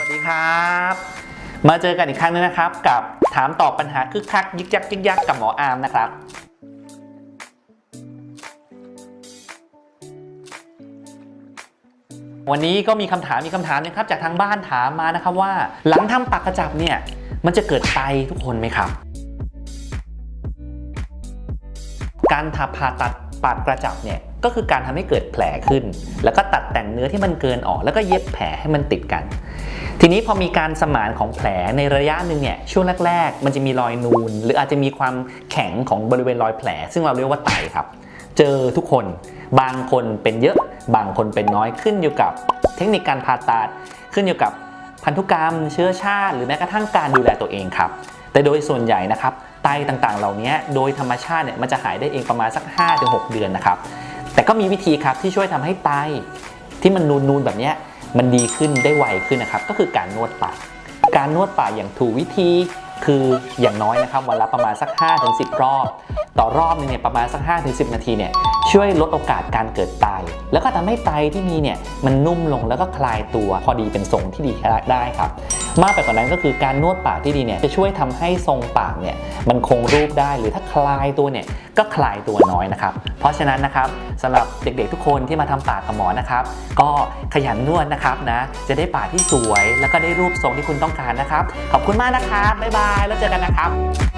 วัสดีครับ มาเจอกันอีกครั้งนึงนะครับ กับถามตอบปัญหาคึกคักยึกยักยึกยักกับหมออาร์มนะครับวันนี้ก็มีคำถามมีคำถามนะครับจากทางบ้านถามมานะครับว่า หลังทำปากกระจับเนี่ยมันจะเกิดไตทุกคนไหมครับ การทาผ่าตัดปากกระจับเนี่ยก็คือการทำให้เกิดแผลขึ้น แล้วก็ตัดแต่งเนื้อที่มันเกินออก แล้วก็เย็บแผลให้มันติดกัน ทีนี้พอมีการสมานของแผลในระยะหนึ่งเนี่ยช่วงแรก ๆ มันจะมีรอยนูน หรืออาจจะมีความแข็งของบริเวณรอยแผล ซึ่งเราเรียกว่าไตครับ เจอทุกคนบางคนเป็นเยอะบางคนเป็นน้อยขึ้นอยู่กับเทคนิคการผ่าตัดขึ้นอยู่กับพันธุกรรม เชื้อชาติ หรือแม้กระทั่งการดูแลตัวเองครับ แต่โดยส่วนใหญ่นะครับไตต่างๆ เหล่านี้โดยธรรมชาติเนี่ยมันจะหายได้เองประมาณสัก 5-6 เดือนนะครับแต่ก็มีวิธีครับที่ช่วยทำให้ไตที่มันนูนๆแบบเนี้ย มันดีขึ้นได้ไวขึ้นนะครับ ก็คือการนวดปาก การนวดปากอย่างถูกวิธีคืออย่างน้อยนะครับวันละประมาณสัก 5-10 รอบ ต่อรอบนึงเนี่ยประมาณสัก 5-10 นาทีเนี่ยช่วยลดโอกาสการเกิดไต แล้วก็ทำให้ไตที่มีเนี่ยมันนุ่มลงแล้วก็คลายตัวพอดีเป็นทรงที่ดีได้ครับ มากไปกว่านั้นก็คือการนวดปากที่ดีเนี่ยจะช่วยทำให้ทรงปากเนี่ยมันคงรูปได้หรือถ้าคลายตัวเนี่ยก็คลายตัวน้อยนะครับ เพราะฉะนั้นนะครับสำหรับเด็กๆทุกคนที่มาทำปากกับหมอนะครับ ก็ขยันนวดนะครับนะ จะได้ปากที่สวย แล้วก็ได้รูปทรงที่คุณต้องการนะครับ ขอบคุณมากนะครับบ๊ายบายแล้วเจอกันนะครับ